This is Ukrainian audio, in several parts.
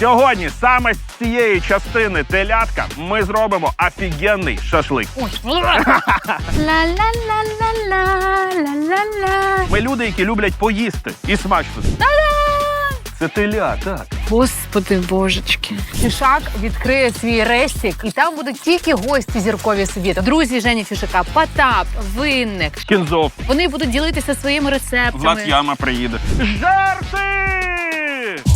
Сьогодні саме з цієї частини телятка ми зробимо офігенний шашлик. Ми люди, які люблять поїсти і смачно. Це теля, так. Господи божечки. Фішак відкриє свій рестік, і там будуть тільки гості зіркові світу. Друзі Жені Фішака, Потап, Винник. Кінзов. Вони будуть ділитися своїми рецептами. Влад Яма приїде. Жарти!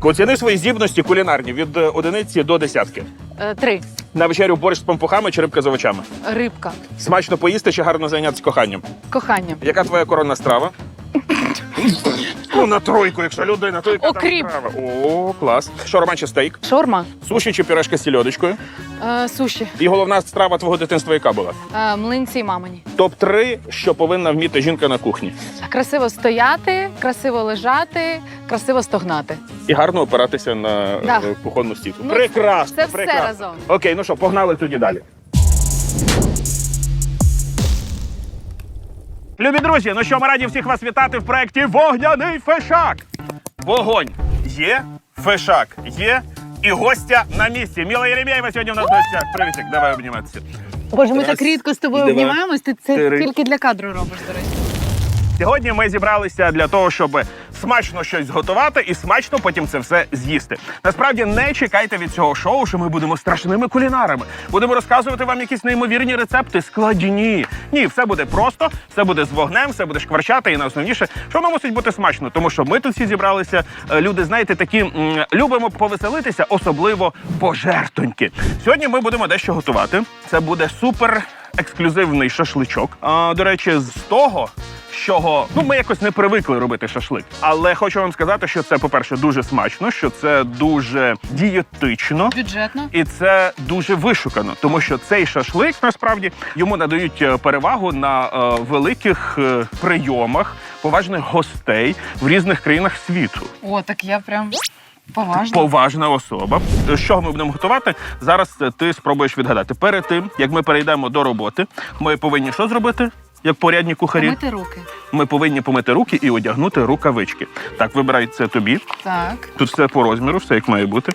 Оціни свої здібності кулінарні від е, одиниці до десятки. Е, Три. На вечерю борщ з пампухами чи рибка з овочами. Рибка. Смачно поїсти чи гарно зайнятися коханням. Кохання. Яка твоя коронна страва? Ну, на тройку, якщо людина, то яка там Окріп. О, клас. Шаурма чи стейк? Шорма. Суші чи пюрешка з сільодочкою? Е, суші. І головна страва твого дитинства яка була? Е, млинці мамині. Топ-3, що повинна вміти жінка на кухні. Красиво стояти, красиво лежати, красиво стогнати. І гарно опиратися на Да. е, кухонну стійку. Ну, прекрасно, це все прекрасно. разом. Окей, ну що, погнали тоді далі. Любі друзі, ну що, ми раді всіх вас вітати в проєкті Вогняний фешак. Вогонь є, фешак є, і гостя на місці. Міла Єремєєва сьогодні в нас гостя. Привітик, давай обніматися. Боже, ми Раз, так рідко з тобою обнімаємось. Ти це три. тільки для кадру робиш, до речі. Сьогодні ми зібралися для того, щоб смачно щось зготувати і смачно потім це все з'їсти. Насправді не чекайте від цього шоу, що ми будемо страшними кулінарами. Будемо розказувати вам якісь неймовірні рецепти, складні. Ні, все буде просто, все буде з вогнем, все буде шкварчати. І найосновніше, що воно мусить бути смачно, тому що ми тут всі зібралися. е, Люди, знаєте, такі м, любимо повеселитися, особливо пожертоньки. Сьогодні ми будемо дещо готувати. Це буде супер ексклюзивний шашличок. А, до речі, з того, з чого ну ми якось не привикли робити шашлик. Але хочу вам сказати, що це, по-перше, дуже смачно, що це дуже дієтично. Бюджетно. І це дуже вишукано, тому що цей шашлик насправді йому надають е, перевагу на е, великих е, прийомах поважних гостей в різних країнах світу. О, так я прям поважна. Поважна особа. З чого ми будемо готувати? Зараз е, ти спробуєш відгадати. Перед тим як ми перейдемо до роботи, ми повинні що зробити? Як порядні кухарі, Помити руки. ми повинні помити руки і одягнути рукавички. Так, вибирай це тобі. Так. Тут все по розміру, все як має бути.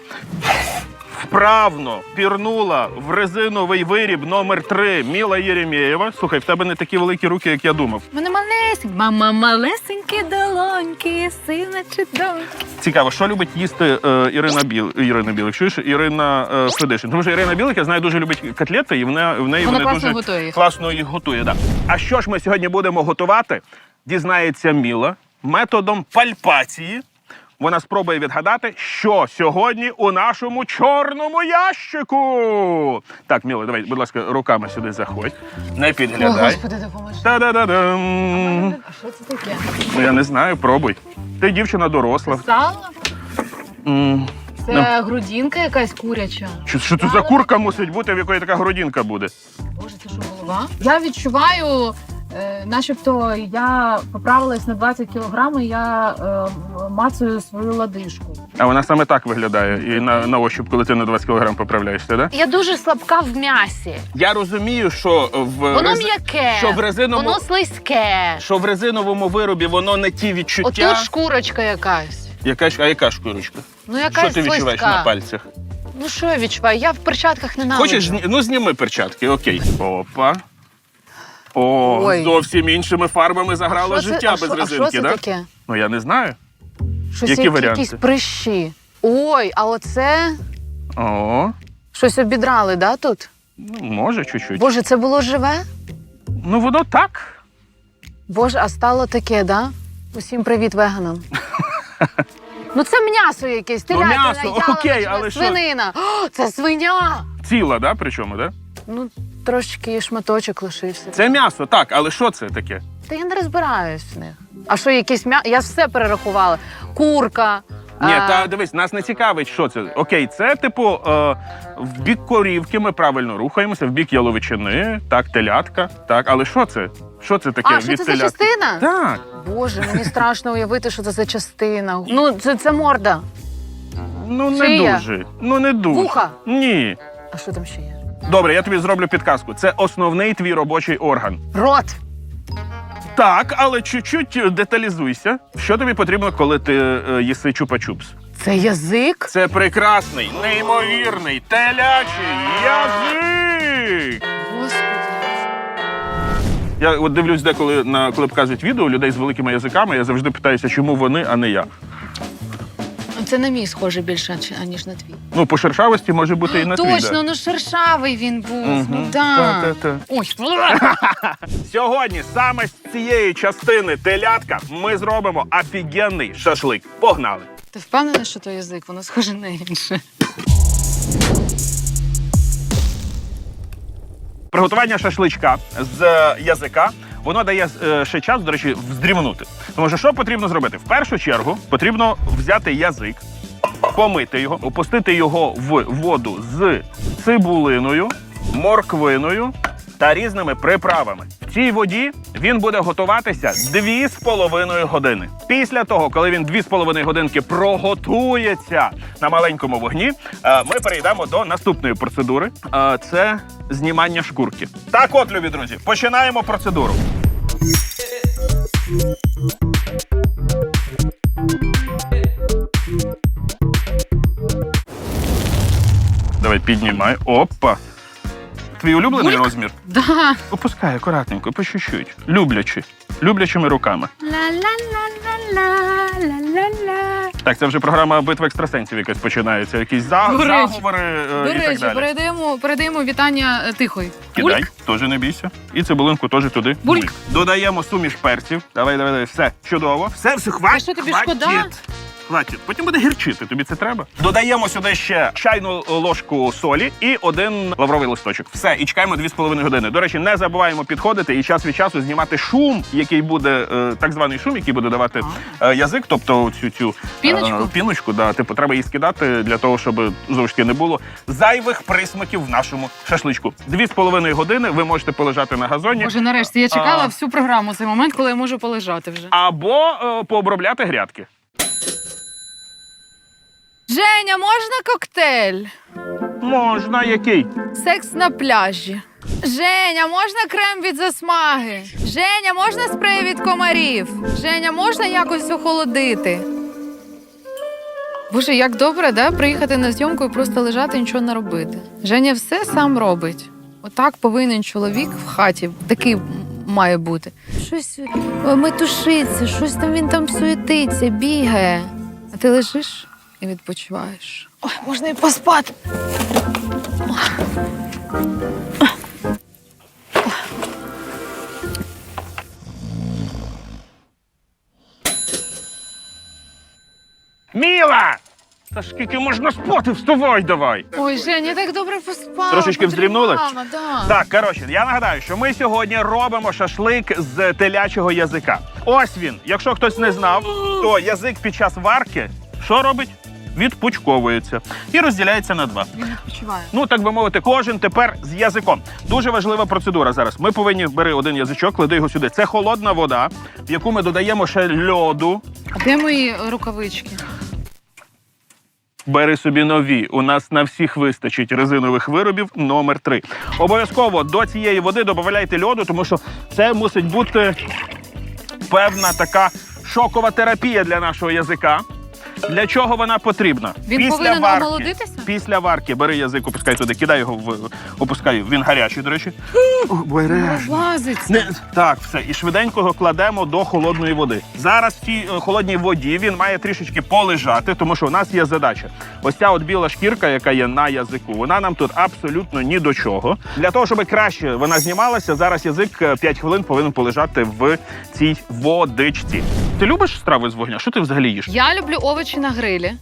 Вправно пірнула в резиновий виріб номер 3 Міла Єремєєва. Слухай, в тебе не такі великі руки, як я думав. Мене малесенькі. Мама малесенькі долоньки, сина чи доньки. Цікаво, що любить їсти е, Ірина Біл Ірина Білик. Чуєш Ірина е, Федишин. Тому що Ірина Білик, я знаю, дуже любить котлети, і в неї, в неї Вона вони класно дуже готує їх. класно їх готує. Да. А що ж ми сьогодні будемо готувати? Дізнається Міла методом пальпації. Вона спробує відгадати, що сьогодні у нашому чорному ящику. Так, Міла, давай, будь ласка, руками сюди заходь. Не О, підглядай. Господи, допоможи. Та-да-да-дам. А що це таке? Ну, я не знаю, пробуй. Ти дівчина доросла. Сало? М, Це грудінка якась куряча. Що, що це за курка мусить бути, в якої така грудинка буде? Боже, це що голова? Я відчуваю, начебто я поправилась на 20 кілограм, і я е, мацаю свою ладишку. А вона саме так виглядає і на, на ощуп, коли ти на 20 кг поправляєшся, да? Я дуже слабка в м'ясі. Я розумію, що в Воно рез- м'яке, що в резиновому воно слизьке. що в резиновому виробі воно не ті відчуття. Отут шкурочка якась. Яка ж, а яка шкурочка? Ну якась Що ти відчуваєш на пальцях? Ну що я відчуваю? Я в перчатках ненавиджу. Хочеш, зні- ну зніми перчатки, окей. Опа. О, Ой. зовсім іншими фарбами заграло Що це- життя а що- без а що резинки, це да? таке? Ну я не знаю. Щось Які які варіанти? якісь прищі. Ой, а оце О, щось обідрали, да, тут? ну, може, чуть-чуть. Боже, це було живе? Ну воно так. Боже, а стало таке, да? Усім привіт веганам. Ну це м'ясо якесь, Ну, телятина, м'ясо, яловичина, окей, але що? свинина. О, це свиня! Ціла, да, причому, да? Ну, трошки шматочок лишився. Це м'ясо, так, але що це таке? Та я не розбираюсь в них. А що, якесь м'ясо? Я все перерахувала. Курка, Ні, А, та дивись, нас не цікавить, що це. Окей, це типу е, в бік корівки ми правильно рухаємося, в бік яловичини, так, телятка. Так, але що це? Що це таке? А, що від це за телятки? частина? Так. Боже, мені страшно уявити, що це за частина. Ну, це, це морда. Ну не Шия. дуже. Ну не дуже. Вуха. Ні. А що там ще є? Добре, я тобі зроблю підказку. Це основний твій робочий орган. Рот. Так, але чуть-чуть деталізуйся. Що тобі потрібно, коли ти е, їси чупа-чупс? Це язик? Це прекрасний, неймовірний, телячий язик. Господи. Я от дивлюсь, деколи на коли показують відео людей з великими язиками, я завжди питаюся, чому вони, а не я. Це на мій схоже більше, аніж на твій. Ну, по шершавості може бути і на твій. Точно, ну шершавий він був. Мгм. Ну да. Та-та-та. Ой, Сьогодні саме з цієї частини телятка ми зробимо офігенний шашлик. Погнали! ти впевнений, що то язик? Воно схоже на інше. Приготування шашличка з е, язика. Воно дає е, ще час, до речі, вздрімнути. Тому що що потрібно зробити? В першу чергу потрібно взяти язик, помити його, опустити його в воду з цибулиною, морквиною та різними приправами. Цій воді він буде готуватися 2,5 години. Після того, коли він 2,5 годинки проготується на маленькому вогні, е, ми перейдемо до наступної процедури. Е, Це знімання шкурки. Так, от, любі друзі, починаємо процедуру. Давай піднімай. Опа. Твій улюблений Бульк. розмір? Да. Опускай акуратненько, по чуть-чуть. Люблячи. Люблячими руками. Ла-ла-ла-ла-ла-ла-ла. Так, це вже програма битва екстрасенсів якась починається. Якісь за... До речі. заговори е, До і так речі, далі. передаємо, передаємо вітання е, тихої. Кидай, Бульк. теж не бійся. І цибулинку теж туди. Бульк. Додаємо суміш перців. Давай, давай, давай. Все, чудово. Все, все, хватить. Що, тобі шкода? Хватить. Потім буде гірчити, тобі це треба. Додаємо сюди ще чайну ложку солі і один лавровий листочок. Все, і чекаємо 2,5 години. До речі, не забуваємо підходити і час від часу знімати шум, який буде е, так званий шум, який буде давати е, язик, тобто цю цю Піночку? е, піночку. Да, типу, треба її скидати для того, щоб знову ж таки не було зайвих присмаків в нашому шашличку. Дві з половиною години ви можете полежати на газоні Боже, нарешті я чекала А. всю програму цей момент, коли я можу полежати вже. або е, пообробляти грядки. Женя, можна коктейль? Можна який? Секс на пляжі. Женя, можна крем від засмаги? Женя, можна спрей від комарів? Женя, можна якось охолодити? Боже, як добре, да? Приїхати на зйомку і просто лежати, нічого не робити. Женя все сам робить. Отак повинен чоловік в хаті. Такий має бути. Щось метушиться, щось там він там суетиться, бігає. А ти лежиш і відпочиваєш. Ой, можна і поспати. Міла! Та скільки можна спати? Вставай давай! Ой, Женя, так добре поспала. Трошечки вздремнула? Мама, да. Так, коротше, я нагадаю, що ми сьогодні робимо шашлик з телячого язика. Ось він. Якщо хтось не знав, то язик під час варки що робить? Відпучковується і розділяється на два. Він відпочиває. Ну, так би мовити, кожен тепер з язиком. Дуже важлива процедура зараз. Ми повинні бери один язичок, клади його сюди. Це холодна вода, в яку ми додаємо ще льоду. А де мої рукавички? Бери собі нові. У нас на всіх вистачить резинових виробів номер 3 Обов'язково до цієї води додавайте льоду, тому що це мусить бути певна така шокова терапія для нашого язика. Для чого вона потрібна? Він повинен варки, омолодитися? Після варки бери язик, опускай туди, кидай його в опускай. Він гарячий, до речі. Береш. Не, так, все. І швиденько його кладемо до холодної води. Зараз в цій е, холодній воді він має трішечки полежати, тому що у нас є задача. Ось ця от біла шкірка, яка є на язику, вона нам тут абсолютно ні до чого. Для того, щоб краще вона знімалася, зараз язик е, 5 хвилин повинен полежати в цій водичці. Ти любиш страви з вогня? Що ти взагалі їш? Я люблю овочі на грилі,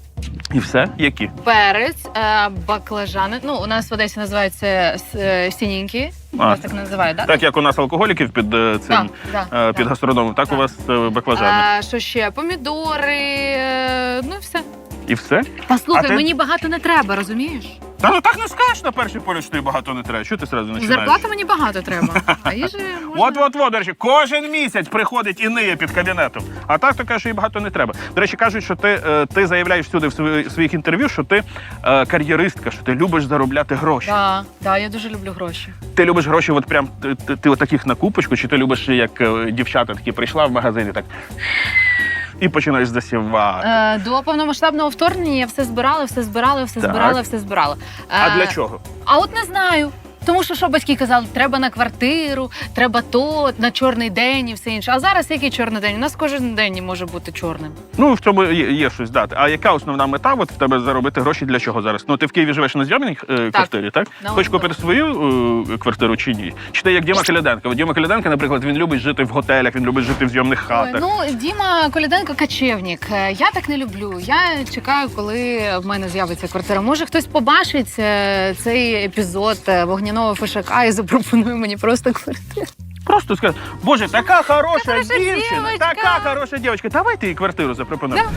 І все? Які? перець, е, баклажани. Ну, у нас в Одесі називаються е, сінінькі. У А. вас так називають, так? Так як у нас алкоголіків під е, цим да, е, під да. гастрономом, так, у Так. вас е, баклажани. А, що ще? Помідори, е, ну і все. І все. Послухай, А ти- мені багато не треба, розумієш? Та ну так не скажеш на перший погляд, що тобі багато не треба. Що ти зразу починаєш? Зарплати мені багато треба. А їжі можна... От, от, от, до речі, кожен місяць приходить і ниє під кабінетом. А так то каже, що їй багато не треба. До речі, кажуть, що ти, е, ти заявляєш всюди в свої- своїх інтерв'ю, що ти е, кар'єристка, що ти любиш заробляти гроші. Так, так, я дуже люблю гроші. Ти любиш гроші, от прям ти, ти, ти отаких на купочку, чи ти любиш, як е, дівчата такі прийшла в магазині, так і починаєш засівати. Е, до повномасштабного вторгнення я все збирала, все збирала, все Так. збирала, все збирала. А Е, для чого? А от не знаю. Тому що що батьки казали, треба на квартиру, треба то, на чорний день і все інше. А зараз який чорний день? У нас кожен день може бути чорним. Ну в цьому є, є щось дати. А яка основна мета? От в тебе заробити гроші для чого зараз? Ну ти в Києві живеш на зйомній е, квартирі, так? На Хочеш купити свою е, квартиру чи ні? Чи ти як Діма Коляденко? Діма Коляденко, наприклад, він любить жити в готелях, він любить жити в зйомних Ой, хатах. ну Діма Коляденко качевник. Е, Я так не люблю. Я чекаю, коли в мене з'явиться квартира. Може, хтось побачить е, цей епізод е, вогняного фишака і запропонує мені просто квартиру. Просто скажи, боже, така хороша хороша дівчина, дівочка. така хороша дівчинка. Давайте їй квартиру запропонуємо.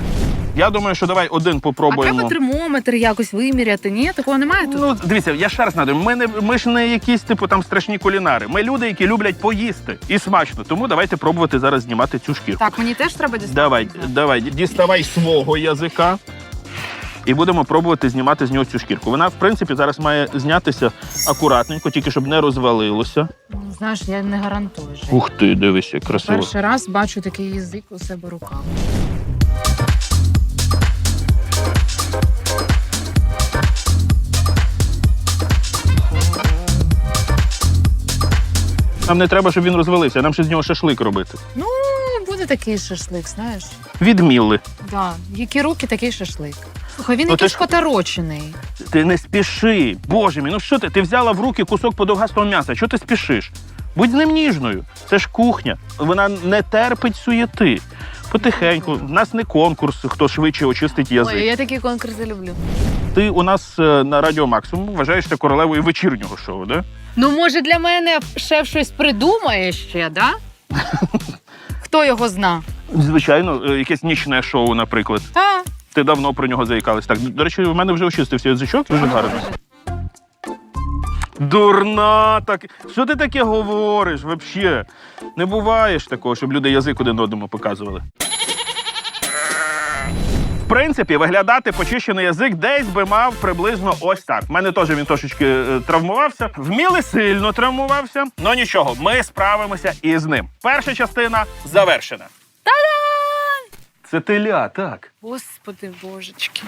Я думаю, що давай один А попробуємо. треба термометр якось виміряти. Ні, такого немає тут. Ну, дивіться, я ще раз нагадую, ми не ми ж не якісь типу там страшні кулінари. Ми люди, які люблять поїсти і смачно. Тому давайте пробувати зараз знімати цю шкірку. Так, мені теж треба дістати. Давай, давай, діставай свого язика. І будемо пробувати знімати з нього цю шкірку. Вона, в принципі, зараз має знятися акуратненько, тільки щоб не розвалилося. Ну, Знаєш, я не гарантую. Жень. Ух ти, дивись, як красиво. Перший раз бачу такий язик у себе руками. Нам не треба, щоб він розвалився, нам ще з нього шашлик робити. Ну, буде такий шашлик, знаєш. Відміли. Да. Які руки, такий шашлик. Слухай, він Ну, ти якийсь ж- поторочений. Ти не спіши. Боже мій, ну що ти? Ти взяла в руки кусок подовгастого м'яса. Чого ти спішиш? Будь з ним ніжною. Це ж кухня. Вона не терпить суєти. Потихеньку. У нас не конкурс, хто швидше очистить язик. Ой, я такі конкурси люблю. Ти у нас е, на радіо Максимум вважаєшся королевою вечірнього шоу, да? Ну, може, для мене шеф щось придумає ще, да? Хто його зна? Звичайно, е, якесь нічне шоу, наприклад. Та. Ти давно про нього заїкалась. Так, до речі, у мене вже очистився язичок, дуже гарно. Дурна, так. Що ти таке говориш взагалі? Не буває ж такого, щоб люди язик один одному показували. В принципі, виглядати почищений язик десь би мав приблизно ось так. У мене теж він трошечки е, травмувався. Вміли сильно травмувався. Ну нічого, ми справимося і з ним. Перша частина завершена. Це теля, так. Господи божечки.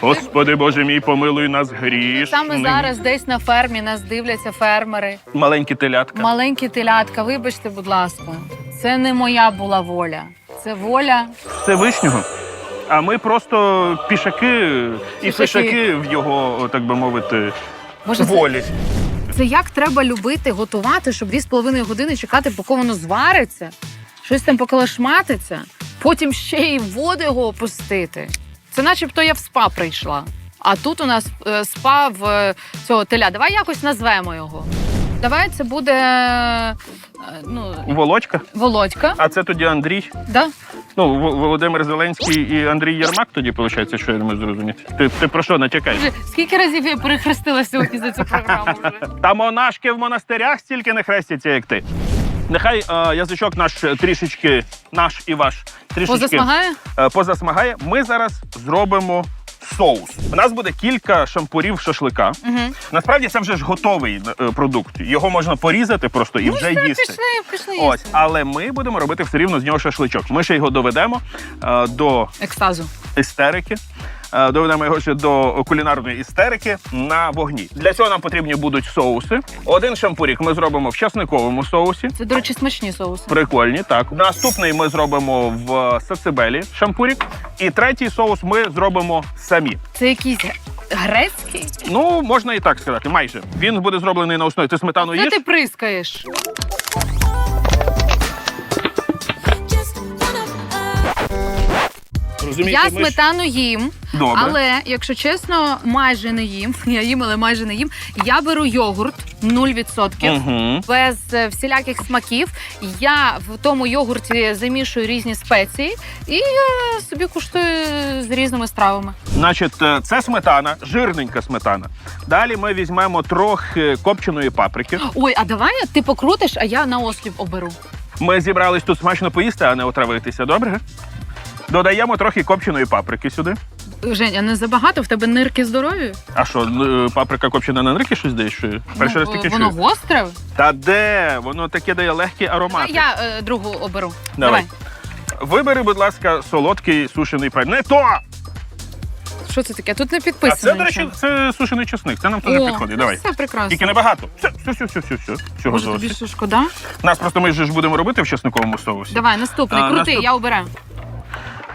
Господи Боже мій, помилуй нас гріш. Саме зараз десь на фермі нас дивляться фермери. Маленькі телятка. Маленькі телятка, вибачте, будь ласка. Це не моя була воля. Це воля. Всевишнього. А ми просто пішаки і Пішаки. в його, так би мовити, Боже, це, волі. це як треба любити, готувати, щоб дві з половиною години чекати, поки воно звариться, щось там поколошматиться, потім ще й в воду його опустити. Це начебто я в спа прийшла. А тут у нас е, спа в е, цього теля. Давай якось назвемо його. Давай це буде е, ну, Володька. Володька. А це тоді Андрій. Да? Ну, В- Володимир Зеленський і Андрій Єрмак тоді, виходить, що я не можу зрозуміти. Ти, ти про що натякаєш? Боже, Скільки разів я перехрестила сьогодні за цю програму вже? Та монашки в монастирях стільки не хрестяться, як ти. Нехай е, язичок наш трішечки, наш і ваш трішечки Позасмагає? е, позасмагає. Ми зараз зробимо соус. У нас буде кілька шампурів шашлика. Угу. Насправді це вже ж готовий е, продукт. Його можна порізати просто і вже їсти. Пішли, пішли. Ось, їсти. але ми будемо робити все рівно з нього шашличок. Ми ще його доведемо е, до Екстазу. істерики. Е, Доведемо його ще до кулінарної істерики на вогні. Для цього нам потрібні будуть соуси. Один шампурік ми зробимо в часниковому соусі. Це, до речі, смачні соуси. Прикольні, так. Наступний ми зробимо в сацебелі шампурік. І третій соус ми зробимо самі. Це якийсь грецький? Ну, можна і так сказати, майже. Він буде зроблений на основі. Ти сметану Це їш? ти прискаєш. Розумієте, Я ми ж- сметану їм, Добре. але якщо чесно, майже не їм. Я їм, але майже не їм. Я беру йогурт. 0%. Угу. Без е, всіляких смаків я в тому йогурті замішую різні спеції і е, собі куштую з різними стравами. Значить, е, це сметана, жирненька сметана. Далі ми візьмемо трохи копченої паприки. Ой, а давай ти покрутиш, а я на осліп оберу. Ми зібрались тут смачно поїсти, а не отравитися, добре? Додаємо трохи копченої паприки сюди. Жень, а не забагато в тебе нирки здорові? А що, е, паприка копчена на нирки щось дає? Що? Перший раз Ну, таке воно чую. гостре. Та де? Воно таке дає легкий аромат. я е, другу оберу. Давай. Вибери, будь ласка, солодкий сушений пай. Не то! Що це таке? Тут не А підписано. це, до речі, нічого. це сушений чесник. Це нам теж О, підходить. ну Давай. Все прекрасно. Тільки небагато. Все, все, все, все, все. Всього Може, тобі зовсім. що шкода? Нас просто ми ж будемо робити в чесниковому соусі. Давай, наступний. А, Крути, наступ- я обираю.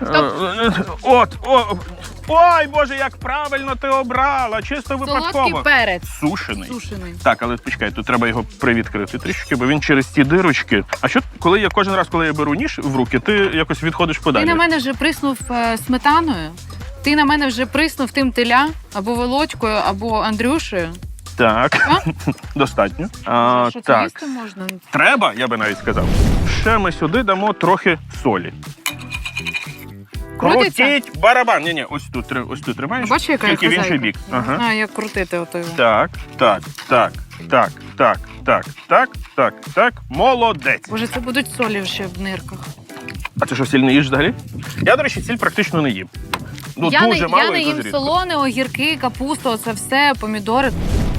Е, От, о, ой, Боже, як правильно ти обрала, чисто Солодкий випадково. перець. Сушений. Сушений. Так, але почекай, тут треба його привідкрити трішки, бо він через ті дирочки. А що, коли я кожен раз, коли я беру ніж в руки, ти якось відходиш подалі? Ти на мене вже приснув е, сметаною. Ти на мене вже приснув тим теля або Володькою, або Андрюшею. Так, достатньо. А, що це так, їсти можна? треба, я би навіть сказав. Ще ми сюди дамо трохи солі. Крутиться? Крутіть барабан. Ні, ні, ось тут три- ось тут тримаєш. Бачиш, яка я Тільки в інший хазяйка? бік. Ага. А, як крутити ото його. Так, так, так, так, так, так, так, так, так. Молодець. Боже, це будуть солі ще в нирках. А ти що, сіль не їш взагалі? Я, до речі, сіль практично не їм. Ну, я дуже не, мало я не і їм дуже рідко. солоне, огірки, капусту, оце все, помідори.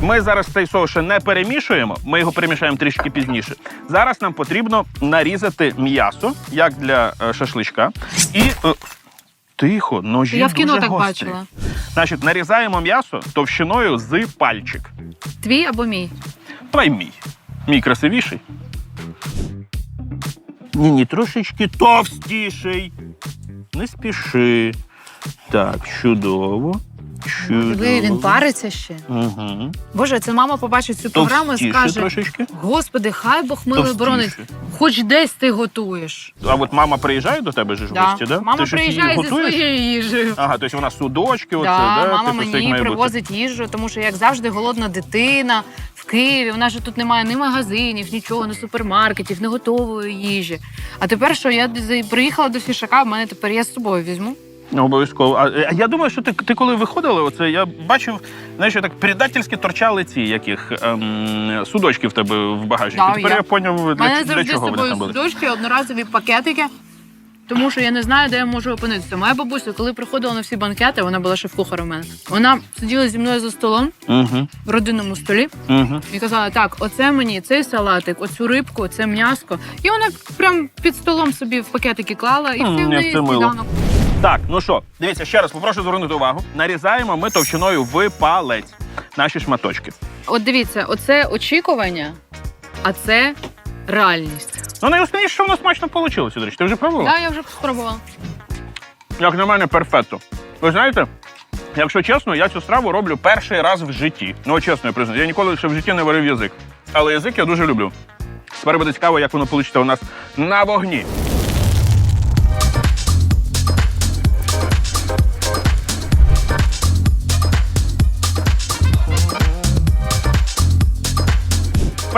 Ми зараз цей соус ще не перемішуємо, ми його перемішаємо трішки пізніше. Зараз нам потрібно нарізати м'ясо, як для е, шашличка. І е, тихо, ножі Я в кіно дуже так гострі. бачила. Значить, нарізаємо м'ясо товщиною з пальчик. Твій або мій? Давай мій. Мій красивіший. Ні, ні, трошечки товстіший. Не спіши. Так, чудово. Чудово. Він париться ще. Угу. Боже, це мама побачить цю програму і Товстіше скаже: трошечки. Господи, хай Бог милий Товстіше. боронить. Хоч десь ти готуєш. А от мама приїжджає до тебе ж в гості, да? Мама Ти щось їй приїжджає зі готуєш? своєю їжею. Ага, тобто вона судочки, оце, Да, да? мама типу, все як мені має бути. привозить їжу, тому що як завжди голодна дитина в Києві. У нас же тут немає ні магазинів, нічого, ні супермаркетів, ні готової їжі. А тепер що я з- приїхала до фішака, в мене тепер я з собою візьму. Обов'язково. А, а я думаю, що ти, ти коли виходила, оце я бачив, знаєш, що так предательськи торчали ці яких ем, судочки в тебе в багажнику. Да, Тепер я- я, поняв, для, мене для чого вони там були. судочки, одноразові пакетики. Тому що я не знаю, де я можу опинитися. Моя бабуся, коли приходила на всі банкети, вона була шеф-кухарем у мене. Вона сиділа зі мною за столом Угу, в родинному столі угу. і казала: так, оце мені цей салатик, оцю рибку, це м'яско. І вона прям під столом собі в пакетики клала і М, всі в неї сніданок. Так, ну що, дивіться, ще раз попрошу звернути увагу. Нарізаємо ми товщиною в палець наші шматочки. От дивіться, оце очікування, а це реальність. Ну, найосновніше, що воно смачно вийшло, до речі. Ти вже пробувала? Так, я вже спробувала. Як на мене, перфетто. Ви знаєте, якщо чесно, я цю страву роблю перший раз в житті. Ну, чесно, я признаю. Я ніколи ще в житті не варив язик. Але язик я дуже люблю. Тепер буде цікаво, як воно вийде у нас на вогні.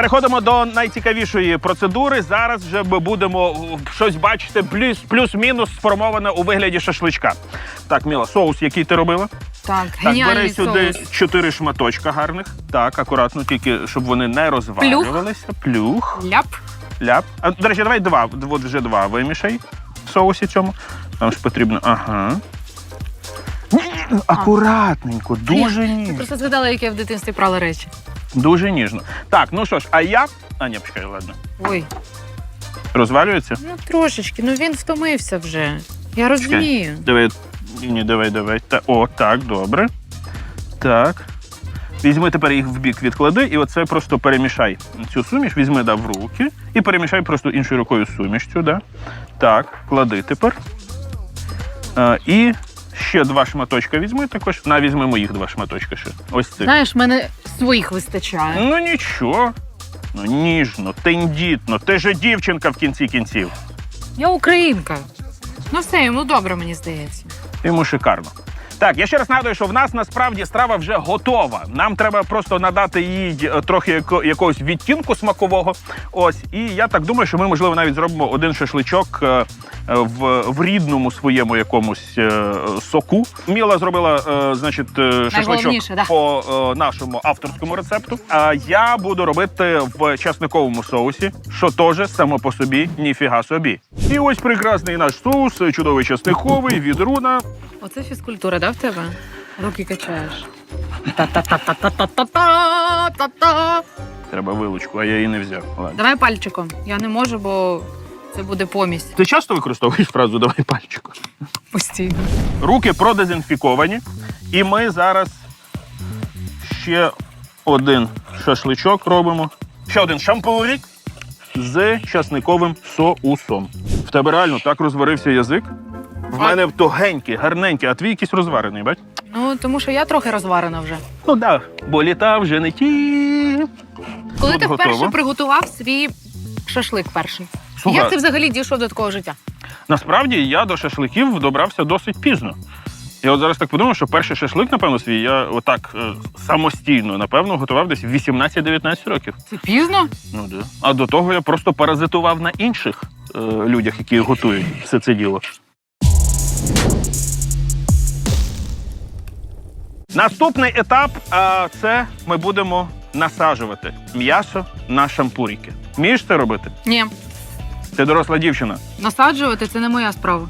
Переходимо до найцікавішої процедури. Зараз вже ми будемо е, щось бачити плюс, плюс-мінус сформоване у вигляді шашличка. Так, Міла, соус, який ти робила? Так, Так, бери геніальний сюди соус. чотири шматочка гарних. Так, акуратно, тільки щоб вони не розвалювалися. Плюх, Ляп. ляп. А, до речі, давай два. От вже два вимішай в соусі цьому. Нам ж потрібно. Ага. Акуратненько, дуже ніжно. просто згадала, як я в дитинстві прала речі. Дуже ніжно. Так, ну що ж, а я. А, ні, почекай, ладно. Ой, Розвалюється? ну трошечки, ну він втомився вже. Я розумію. Давай, ні, давай, давай. Та, о, так, добре. Так. Візьми тепер їх в бік відклади, і оце просто перемішай цю суміш, візьми да, в руки і перемішай просто іншою рукою суміш цю, да. Так, клади тепер. А, і ще два шматочка візьми також. На, візьми моїх два шматочка ще. Ось цих. Знаєш, мене своїх вистачає. Ну нічого. Ну, ніжно, тендітно. Ти же дівчинка в кінці кінців. Я українка. Ну все, йому добре, мені здається. Йому шикарно. Так, я ще раз нагадую, що в нас насправді страва вже готова. Нам треба просто надати їй е, трохи яко- якогось відтінку смакового. Ось, і я так думаю, що ми можливо навіть зробимо один шашличок е, в, в рідному своєму якомусь е, соку. Міла зробила, е, значить, е, шашличок да. по е, нашому авторському рецепту. А я буду робити в часниковому соусі, що теж само по собі ніфіга собі. І ось прекрасний наш соус, е, чудовий часниковий від руна. Оце фізкультура, да, в тебе? Руки качаєш. Та-та-та-та-та-та-та-та. Треба вилучку, а я її не взяв. Ладно. Давай пальчиком. Я не можу, бо це буде помість. Ти часто використовуєш фразу давай пальчиком? Постійно. Руки продезінфіковані, і ми зараз ще один шашличок робимо. Ще один шампурик з часниковим соусом. В тебе реально так розварився язик. В А- мене тугенький, гарненький, а твій якийсь розварений, бать? Ну, тому що я трохи розварена вже. Ну так, да, бо літа вже не ті. Коли Тут ти вперше готово. приготував свій шашлик перший? Слухай, Як ти взагалі дійшов до такого життя? Насправді я до шашликів добрався досить пізно. Я от зараз так подумав, що перший шашлик, напевно, свій я отак е, самостійно, напевно, готував десь в 18-19 років. Це пізно? Ну да. А до того я просто паразитував на інших е, людях, які готують все це діло. Наступний етап а, це ми будемо насаджувати м'ясо на шампуріки. Вмієш це робити? Ні. Ти доросла дівчина. Насаджувати це не моя справа.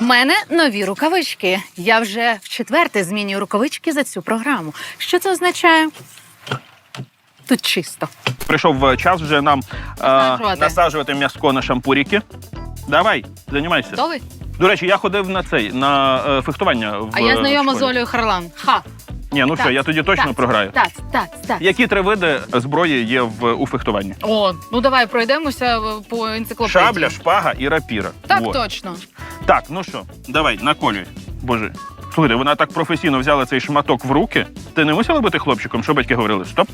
У мене нові рукавички. Я вже в четверте змінюю рукавички за цю програму. Що це означає? Тут чисто. Прийшов е, час вже нам а, Насаджувати. насаджувати м'яско на шампуріки. Давай, займайся. Готовий? До речі, я ходив на цей на е, фехтування. В, А я знайома в з школі. Олею Харлан. Ха! Ні, ну що, я тоді точно так, програю. Так, так, так. Які три види зброї є в у фехтуванні? О, ну давай пройдемося е, по енциклопедії. Шабля, шпага і рапіра. Так, Вот. точно. Так, ну що, давай, наколюй. Боже. Слухайте, вона так професійно взяла цей шматок в руки. Ти не мусила бути хлопчиком, що батьки говорили? Стоп.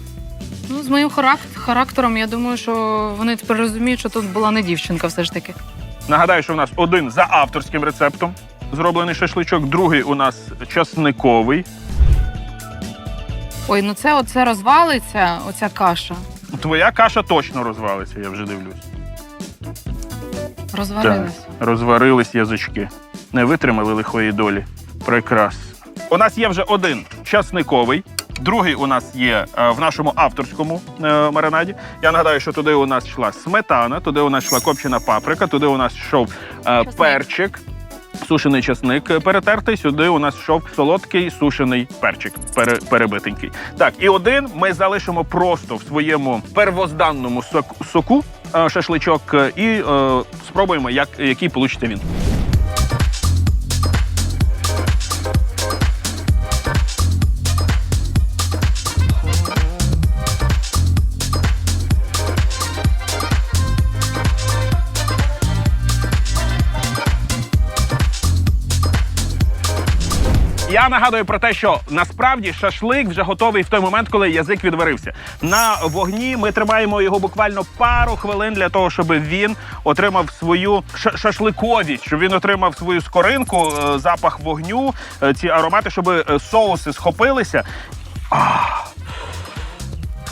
Ну, з моїм харак- характером, я думаю, що вони тепер розуміють, що тут була не дівчинка, все ж таки. Нагадаю, що в нас один за авторським рецептом зроблений шашличок, другий у нас часниковий. Ой, ну це оце розвалиться, оця каша. Твоя каша точно розвалиться, я вже дивлюсь. Розварилася. Розварились язички. Не витримали лихої долі. Прекрасно. У нас є вже один часниковий. Другий у нас є е, в нашому авторському е, маринаді. Я нагадаю, що туди у нас йшла сметана, туди у нас йшла копчена паприка, туди у нас йшов е, Часник. перчик, сушений часник е, перетертий. Сюди у нас йшов солодкий сушений перчик, пере, перебитенький. Так, і один ми залишимо просто в своєму первозданному сок- соку шашличок і е, спробуємо, як, який получите він. Нагадую про те, що насправді шашлик вже готовий в той момент, коли язик відварився. На вогні ми тримаємо його буквально пару хвилин для того, щоб він отримав свою шашликовість, щоб він отримав свою скоринку, е, запах вогню, е, ці аромати, щоб е, соуси схопилися. Ах.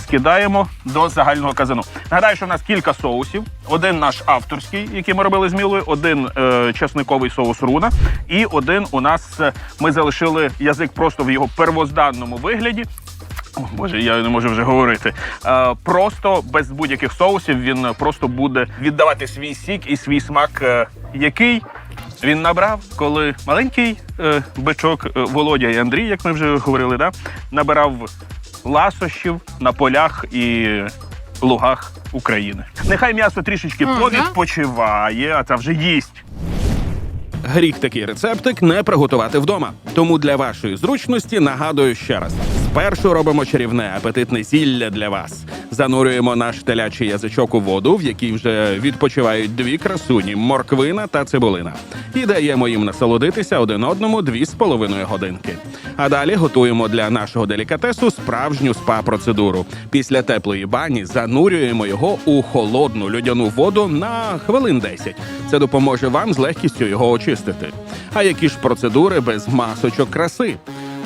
Скидаємо до загального казану. Нагадаю, що в нас кілька соусів. Один наш авторський, який ми робили з мілою, один е, чесниковий соус руна, і один у нас е, ми залишили язик просто в його первозданному вигляді. О, Боже, я не можу вже говорити. Е, просто без будь-яких соусів він просто буде віддавати свій сік і свій смак, е, який він набрав, коли маленький е, бичок е, Володя і Андрій, як ми вже говорили, да, набирав ласощів на полях і лугах України. Нехай м'ясо трішечки Ага. повідпочиває, а це вже їсть. Гріх такий рецептик не приготувати вдома. Тому для вашої зручності нагадую ще раз: спершу робимо чарівне апетитне зілля для вас. Занурюємо наш телячий язичок у воду, в якій вже відпочивають дві красуні морквина та цибулина. І даємо їм насолодитися один одному дві з половиною годинки. А далі готуємо для нашого делікатесу справжню спа-процедуру. Після теплої бані занурюємо його у холодну льодяну воду на хвилин 10. Це допоможе вам з легкістю його очистити. А які ж процедури без масочок краси?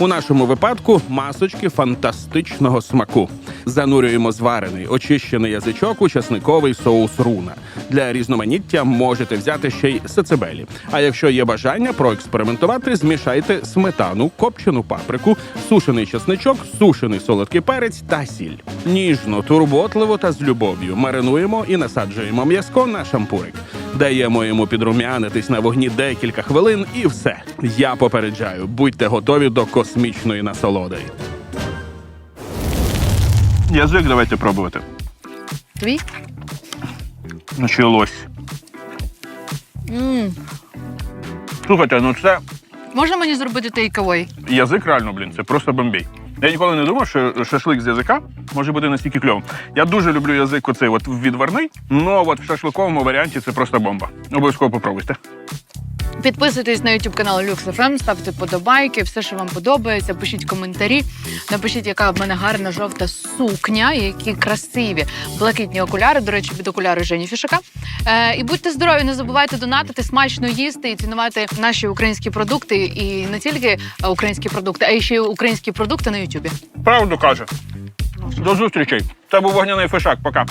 У нашому випадку масочки фантастичного смаку. Занурюємо зварений, очищений язичок у часниковий соус руна. Для різноманіття можете взяти ще й сацебелі. А якщо є бажання проекспериментувати, змішайте сметану, копчену паприку, сушений часничок, сушений солодкий перець та сіль. Ніжно, турботливо та з любов'ю маринуємо і насаджуємо м'язко на шампурик. Даємо йому підрумянитись на вогні декілька хвилин, і все. Я попереджаю, будьте готові до космічної насолоди. Язик давайте пробувати. Твій? Началось. м Слухайте, ну це Можна мені зробити тейковий? язик реально, блін, це просто бомбій. Я ніколи не думав, що шашлик з язика може бути настільки кльовим. Я дуже люблю язик оцей от відварний, але от в шашликовому варіанті це просто бомба. Обов'язково попробуйте. Підписуйтесь на YouTube канал Lux FM, ставте подобайки, все, що вам подобається. Пишіть коментарі. Напишіть, яка в мене гарна жовта сукня, які красиві блакитні окуляри. До речі, від окуляри Жені Фішака. Е, і будьте здорові, не забувайте донатити, смачно їсти і цінувати наші українські продукти. І не тільки е, українські продукти, а ще й українські продукти на Ютубі. Правду каже. До зустрічей. Це був вогняний фишак. Пока.